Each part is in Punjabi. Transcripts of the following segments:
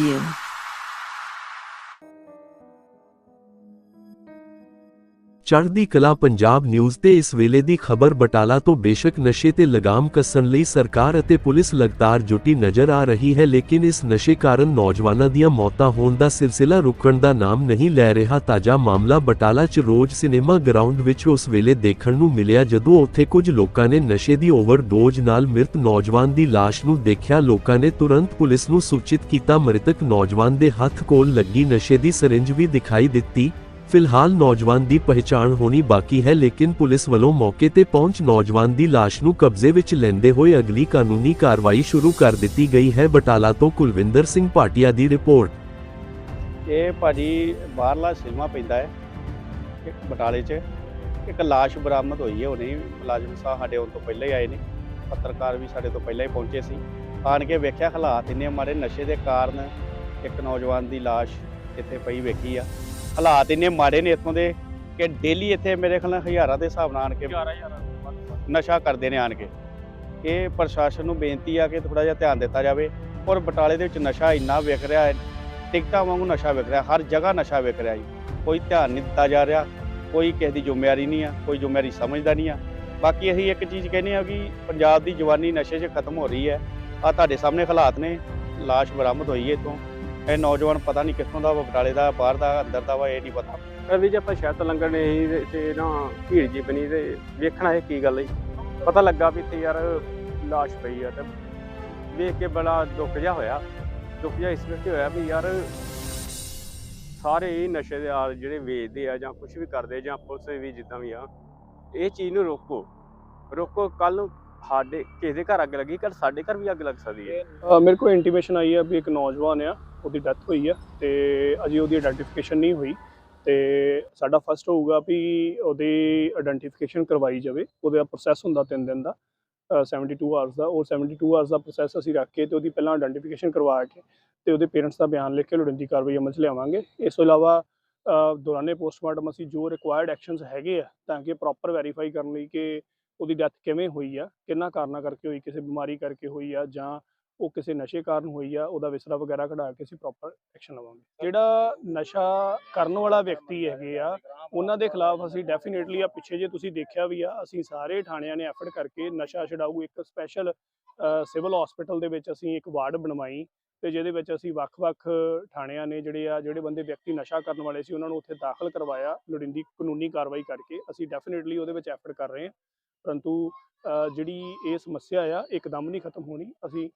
you. ਚੜ੍ਹਦੀ ਕਲਾ ਪੰਜਾਬ ਨਿਊਜ਼ ਤੇ ਇਸ ਵੇਲੇ ਦੀ ਖਬਰ ਬਟਾਲਾ ਤੋਂ ਬੇਸ਼ੱਕ ਨਸ਼ੇ ਤੇ ਲਗਾਮ ਕੱਸਣ ਲਈ ਸਰਕਾਰ ਅਤੇ ਪੁਲਿਸ ਲਗਾਤਾਰ ਜੁਟੀ ਨਜ਼ਰ ਆ ਰਹੀ ਹੈ, ਲੇਕਿਨ ਇਸ ਨਸ਼ੇ ਕਾਰਨ ਨੌਜਵਾਨਾਂ ਦੀਆਂ ਮੌਤਾਂ ਹੋਣ ਦਾ ਸਿਲਸਿਲਾ ਰੁਕਣ ਦਾ ਨਾਮ ਨਹੀਂ ਲੈ ਰਿਹਾ। ਤਾਜ਼ਾ ਮਾਮਲਾ ਬਟਾਲਾ 'ਚ ਰੋਜ਼ ਸਿਨੇਮਾ ਗਰਾਊਂਡ ਵਿੱਚ ਉਸ ਵੇਲੇ ਦੇਖਣ ਨੂੰ ਮਿਲਿਆ, ਜਦੋਂ ਉੱਥੇ ਕੁਝ ਲੋਕਾਂ ਨੇ ਨਸ਼ੇ ਦੀ ਓਵਰਡੋਜ਼ ਨਾਲ ਮ੍ਰਿਤ ਨੌਜਵਾਨ ਦੀ ਲਾਸ਼ ਨੂੰ ਦੇਖਿਆ। ਲੋਕਾਂ ਨੇ ਤੁਰੰਤ ਪੁਲਿਸ ਨੂੰ ਸੂਚਿਤ ਕੀਤਾ, ਮ੍ਰਿਤਕ ਨੌਜਵਾਨ ਦੇ ਹੱਥ ਕੋਲ ਲੱਗੀ ਨਸ਼ੇ ਦੀ ਸਿਰਿੰਜ ਵੀ ਦਿਖਾਈ ਦਿੱਤੀ। ਫਿਲਹਾਲ ਨੌਜਵਾਨ ਦੀ ਪਹਿਚਾਣ ਹੋਣੀ ਬਾਕੀ ਹੈ, ਲੇਕਿਨ ਪੁਲਿਸ ਵੱਲੋਂ ਮੌਕੇ ਤੇ ਪਹੁੰਚ ਨੌਜਵਾਨ ਦੀ ਲਾਸ਼ ਨੂੰ ਕਬਜ਼ੇ ਵਿੱਚ ਲੈਂਦੇ ਹੋਏ ਅਗਲੀ ਕਾਨੂੰਨੀ ਕਾਰਵਾਈ ਸ਼ੁਰੂ ਕਰ ਦਿੱਤੀ ਗਈ ਹੈ। ਬਟਾਲਾ ਤੋਂ ਕੁਲਵਿੰਦਰ ਸਿੰਘ ਭਾਟੀਆ ਦੀ ਰਿਪੋਰਟ। ਇਹ ਭਾਜੀ ਬਾਹਰਲਾ ਸਿਲਮਾ ਪੈਂਦਾ ਹੈ, ਇੱਕ ਬਟਾਲੇ 'ਚ। ਇੱਕ ਲਾਸ਼ ਬਰਾਮਦ ਹੋਈ ਹੈ ਉਹਨੇ, ਮੁਲਾਜ਼ਮ ਸਾਹਿਬ ਸਾਡੇ ਆਉਣ ਤੋਂ ਪਹਿਲਾਂ ਹੀ ਆਏ ਨੇ। ਪੱਤਰਕਾਰ ਵੀ ਸਾਡੇ ਤੋਂ ਪਹਿਲਾਂ ਹੀ ਪਹੁੰਚੇ ਸੀ। ਆਣ ਕੇ ਵੇਖਿਆ ਹਾਲਾਤ ਇੰਨੇ ਮਾੜੇ, ਨਸ਼ੇ ਦੇ ਕਾਰਨ ਇੱਕ ਨੌਜਵਾਨ ਦੀ ਲਾਸ਼ ਇੱਥੇ ਪਈ ਵੇਖੀ ਆ। ਹਾਲਾਤ ਇੰਨੇ ਮਾੜੇ ਨੇ ਇੱਥੋਂ ਦੇ ਕਿ ਡੇਲੀ ਇੱਥੇ ਮੇਰੇ ਖਿਆਲ ਨਾਲ ਹਜ਼ਾਰਾਂ ਦੇ ਹਿਸਾਬ ਨਾਲ ਆਣ ਕੇ ਨਸ਼ਾ ਕਰਦੇ ਨੇ ਆਣ ਕੇ। ਇਹ ਪ੍ਰਸ਼ਾਸਨ ਨੂੰ ਬੇਨਤੀ ਆ ਕਿ ਥੋੜਾ ਜਿਹਾ ਧਿਆਨ ਦਿੱਤਾ ਜਾਵੇ ਔਰ ਬਟਾਲੇ ਦੇ ਵਿੱਚ ਨਸ਼ਾ ਇੰਨਾ ਵਿਕ ਰਿਹਾ ਹੈ ਟਿਕਟਾਂ ਵਾਂਗੂ ਨਸ਼ਾ ਵਿਕ ਰਿਹਾ ਹਰ ਜਗ੍ਹਾ ਨਸ਼ਾ ਵਿਕ ਰਿਹਾ ਜੀ। ਕੋਈ ਧਿਆਨ ਨਹੀਂ ਦਿੱਤਾ ਜਾ ਰਿਹਾ ਕੋਈ ਕਿਸੇ ਦੀ ਜ਼ਿੰਮੇਵਾਰੀ ਨਹੀਂ ਆ ਕੋਈ ਜ਼ਿੰਮੇਵਾਰੀ ਸਮਝਦਾ ਨਹੀਂ ਆ। ਬਾਕੀ ਅਸੀਂ ਇੱਕ ਚੀਜ਼ ਕਹਿੰਦੇ ਆ ਕਿ ਪੰਜਾਬ ਦੀ ਜਵਾਨੀ ਨਸ਼ੇ 'ਚ ਖਤਮ ਹੋ ਰਹੀ ਹੈ। ਆ ਤੁਹਾਡੇ ਸਾਹਮਣੇ ਹਾਲਾਤ ਨੇ ਲਾਸ਼ ਬਰਾਮਦ ਹੋਈ ਹੈ ਇੱਥੋਂ। ਇਹ ਨੌਜਵਾਨ ਪਤਾ ਨਹੀਂ ਕਿੱਥੋਂ ਦਾ ਵਾ, ਬਟਾਲੇ ਦਾ ਬਾਹਰ ਦਾ ਅੰਦਰ ਦਾ ਵਾ ਇਹ ਨਹੀਂ ਪਤਾ। ਰਵੀ ਜੇ ਆਪਾਂ ਸ਼ਾਇਦ ਲੰਗਰ ਨੇ ਹੀ ਤੇ- ਤੇ ਨਾ ਭੀੜ ਜੀ ਬਣੀ ਤੇ ਵੇਖਣਾ ਇਹ ਕੀ ਗੱਲ ਹੈ। ਪਤਾ ਲੱਗਾ ਵੀ ਇੱਥੇ ਯਾਰ ਲਾਸ਼ ਪਈ ਆ ਤੇ ਵੇਖ ਕੇ ਬੜਾ ਦੁੱਖ ਜਿਹਾ ਹੋਇਆ। ਦੁੱਖ ਜਿਹਾ ਇਸ ਕਰਕੇ ਹੋਇਆ ਵੀ ਯਾਰ ਸਾਰੇ ਹੀ ਨਸ਼ੇ ਦੇ ਆਲ ਜਿਹੜੇ ਵੇਚਦੇ ਆ ਜਾਂ ਕੁਝ ਵੀ ਕਰਦੇ ਜਾਂ ਪੁਲਿਸ ਵੀ ਜਿੱਦਾਂ ਵੀ ਆ ਇਹ ਚੀਜ਼ ਨੂੰ ਰੋਕੋ। ਰੋਕੋ ਕੱਲ ਨੂੰ ਸਾਡੇ ਕਿਸੇ ਦੇ ਘਰ ਅੱਗ ਲੱਗੀ ਕੱਲ ਸਾਡੇ ਘਰ ਵੀ ਅੱਗ ਲੱਗ ਸਕਦੀ ਹੈ। ਮੇਰੇ ਕੋਲ ਇੰਟੀਮੇਸ਼ਨ ਆਈ ਹੈ ਵੀ ਇੱਕ ਨੌਜਵਾਨ ਆ ਉਹਦੀ ਡੈਥ ਹੋਈ ਆ ਤੇ ਅਜੇ ਉਹਦੀ ਆਇਡੈਂਟੀਫਿਕੇਸ਼ਨ ਨਹੀਂ ਹੋਈ ਤੇ ਸਾਡਾ ਫਸਟ ਹੋਊਗਾ ਵੀ ਉਹਦੀ ਆਇਡੈਂਟੀਫਿਕੇਸ਼ਨ ਕਰਵਾਈ ਜਾਵੇ ਉਹਦਾ ਪ੍ਰੋਸੈਸ ਹੁੰਦਾ 3 ਦਿਨ ਦਾ ਅ, 72 ਆਵਰਸ ਦਾ ਉਹ 72 ਆਵਰਸ ਦਾ ਪ੍ਰੋਸੈਸ ਅਸੀਂ ਰੱਖ ਕੇ ਤੇ ਉਹਦੀ ਪਹਿਲਾਂ ਆਇਡੈਂਟੀਫਿਕੇਸ਼ਨ ਕਰਵਾ ਕੇ ਤੇ ਉਹਦੇ ਪੇਰੈਂਟਸ ਦਾ ਬਿਆਨ ਲਿਖ ਕੇ ਲੋੜੀਂਦੀ ਕਾਰਵਾਈ ਅਮਲ 'ਚ ਲਿਆਵਾਂਗੇ। ਇਸ ਤੋਂ ਇਲਾਵਾ ਦੌਰਾਨੇ ਪੋਸਟਮਾਰਟਮ ਅਸੀਂ ਜੋ ਰਿਕੁਆਇਰਡ ਐਕਸ਼ਨਸ ਹੈਗੇ ਆ ਤਾਂ ਕਿ ਪ੍ਰੋਪਰ ਵੈਰੀਫਾਈ ਕਰਨ ਲਈ ਕਿ ਉਹਦੀ ਡੈਥ ਕਿਵੇਂ ਹੋਈ ਆ ਕਿੰਨਾ ਕਾਰਨਾਂ ਕਰਕੇ ਹੋਈ ਕਿਸੇ ਬਿਮਾਰੀ ਕਰਕੇ ਹੋਈ ਆ ਜਾਂ ਉਹ ਕਿਸੇ ਨਸ਼ੇ ਕਾਰਨ ਹੋਈ ਆ, ਉਹਦਾ ਵਿਸਰਾ ਵਗੈਰਾ ਕਢਾ ਕੇ ਅਸੀਂ ਪ੍ਰੋਪਰ ਐਕਸ਼ਨ ਲਵਾਂਗੇ। ਜਿਹੜਾ ਨਸ਼ਾ ਕਰਨ ਵਾਲਾ ਵਿਅਕਤੀ ਹੈਗੇ ਆ, ਉਹਨਾਂ ਦੇ ਖਿਲਾਫ ਅਸੀਂ ਡੈਫੀਨੇਟਲੀ ਆ, ਪਿੱਛੇ ਜੇ ਤੁਸੀਂ ਦੇਖਿਆ ਵੀ ਆ, ਅਸੀਂ ਸਾਰੇ ਥਾਣਿਆਂ ਨੇ ਐਫਰਟ ਕਰਕੇ ਨਸ਼ਾ ਛਡਾਊ ਇੱਕ ਸਪੈਸ਼ਲ ਸਿਵਲ ਹਸਪੀਟਲ ਦੇ ਵਿੱਚ ਅਸੀਂ ਇੱਕ ਵਾਰਡ ਬਣਵਾਈ ਤੇ ਜਿਹਦੇ ਵਿੱਚ ਅਸੀਂ ਵੱਖ-ਵੱਖ ਥਾਣਿਆਂ ਨੇ ਜਿਹੜੇ ਆ, ਜਿਹੜੇ ਬੰਦੇ ਵਿਅਕਤੀ ਨਸ਼ਾ ਕਰਨ ਵਾਲੇ ਸੀ, ਉਹਨਾਂ ਨੂੰ ਉੱਥੇ ਦਾਖਲ ਕਰਵਾਇਆ, ਲੋੜੀਂਦੀ ਕਾਨੂੰਨੀ ਕਾਰਵਾਈ ਕਰਕੇ ਅਸੀਂ ਡੈਫੀਨੇਟਲੀ ਉਹਦੇ ਵਿੱਚ ਐਫਰਟ ਕਰ ਰਹੇ ਹਾਂ। ਪਰੰਤੂ ਜਿਹੜੀ ਇਹ ਸਮੱਸਿਆ ਆ, ਇੱਕਦਮ ਨਹੀਂ ਖਤਮ ਹੋਣੀ। ਅਸੀਂ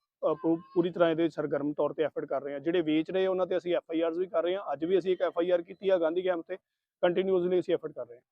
ਪੂਰੀ ਤਰ੍ਹਾਂ ਇਹਦੇ ਸਰਗਰਮ ਤੌਰ ਤੇ ਐਫਰਟ ਕਰ ਰਹੇ ਹਾਂ। ਜਿਹੜੇ ਵੇਚ ਰਹੇ ਉਹਨਾਂ ਤੇ ਅਸੀਂ ਐਫ ਆਈ ਆਰਸ ਵੀ ਕਰ ਰਹੇ ਹਾਂ। ਅੱਜ ਵੀ ਅਸੀਂ ਇੱਕ ਐਫ ਆਈ ਆਰ ਕੀਤੀ ਆ, ਗਾਂਧੀ ਕੈਂਪ ਤੇ। ਕੰਟੀਨਿਊਸਲੀ ਅਸੀਂ ਐਫਰਟ ਕਰ ਰਹੇ ਹਾਂ।